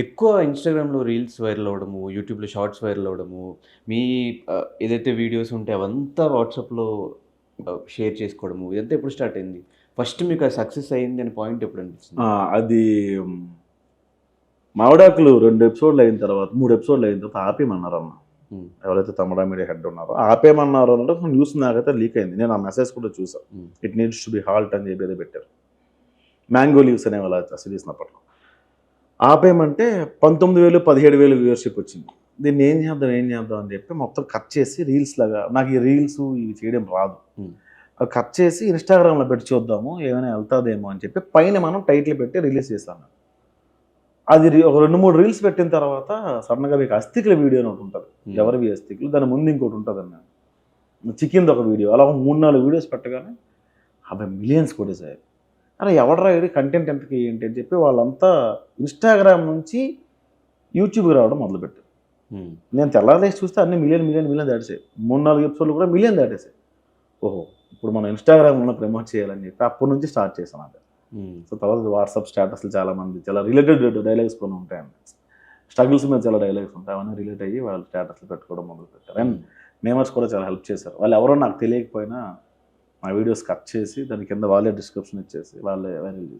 ఎక్కువ ఇన్‌స్టాగ్రామ్‌లో reels viral అవ్వడము, యూట్యూబ్‌లో షార్ట్స్ వైరల్ అవ్వడము, మీ ఏదైతే వీడియోస్ ఉంటే అవంతా వాట్సాప్‌లో షేర్ చేసుకోవడము ఇదంతా ఎప్పుడు స్టార్ట్ అయింది? ఫస్ట్ మీకు అది సక్సెస్ అయింది అనే పాయింట్ ఎప్పుడు అనిపించింది? ఆ! అది. మావిడాకులు 2 ఎపిసోడ్‌లు అయిన తర్వాత 3 ఎపిసోడ్‌లు అయిన తర్వాత ఆపేయమన్నారన్న. హ్మ్. ఎవరైతే తమిళ మీడియా హెడ్ ఉన్నారో ఆపేయమన్నారు అన్నట్టు న్యూస్ నాకైతే లీక్ అయింది. నేను ఆ మెసేజ్ కూడా చూసా. హ్మ్. It needs to be halt అని చెప్పి పెట్టారు. మ్యాంగో లీవ్స్ అనేవాళ్ళు ఆ సిరీస్ అప్పట్లో. ఆపేయమంటే 19,000, 17,000 వ్యూవర్‌షిప్ వచ్చింది. దీన్ని ఏం చేద్దాం, ఏం చేద్దాం అని చెప్పి మొత్తం కట్ చేసి రీల్స్ లాగా నాకు ఈ రీల్స్ ఇవి చేయడం రాదు. కట్ చేసి ఇన్‌స్టాగ్రామ్‌లో పెట్టి చూద్దాము ఏమైనా వెళ్తాదేమో అని చెప్పి పైన మనం టైటిల్ పెట్టి రిలీజ్ చేశాను. అది ఒక 2, 3 రీల్స్ పెట్టిన తర్వాత సడెన్‌గా మీకు అస్థికుల వీడియో అని ఒకటి ఉంటది. ఎవరివి అస్థికులు దాని ముందు ఇంకోటి ఉంటదన్న. చికెన్‌ది ఒక వీడియో అలా 3, 4 వీడియోస్ పెట్టగానే అవి మిలియన్స్ కొట్టేసాయి. అరే ఎవడ్రా ఈడు కంటెంట్ ఎంతకి ఏంటి అని చెప్పి వాళ్ళంతా ఇన్‌స్టాగ్రామ్ నుంచి యూట్యూబ్‌కి రావడం మొదలుపెట్టారు. నేను తెల్లారి చూస్తే అన్ని మిలియన్, మిలియన్, మిలియన్ దాటేసాయి. 3, 4 ఎపిసోడ్‌లు కూడా మిలియన్ దాటేసాయి. ఓహో! ఇప్పుడు మనం ఇన్‌స్టాగ్రామ్‌లో ప్రమోట్ చేయాలని చెప్పి అప్పటి నుంచి స్టార్ట్ చేశాను అది. సో తర్వాత వాట్సాప్ స్టేటస్‌లు చాలా మంది చాలా రిలేటెడ్ డైలాగ్స్ కొన్ని ఉంటాయండి. స్ట్రగుల్స్ మీద చాలా డైలాగ్స్ ఉంటాయి. అవన్నీ రిలేట్ అయ్యి వాళ్ళు స్టేటస్‌లు పెట్టుకోవడం మొదలుపెట్టారు. అండ్ మేమర్స్ కూడా చాలా హెల్ప్ చేశారు. వాళ్ళు ఎవరో నాకు తెలియకపోయినా మా వీడియోస్ కట్ చేసి దాని కింద వాళ్ళే డిస్క్రిప్షన్ ఇచ్చేసి వాళ్ళే వైరల్ చేసి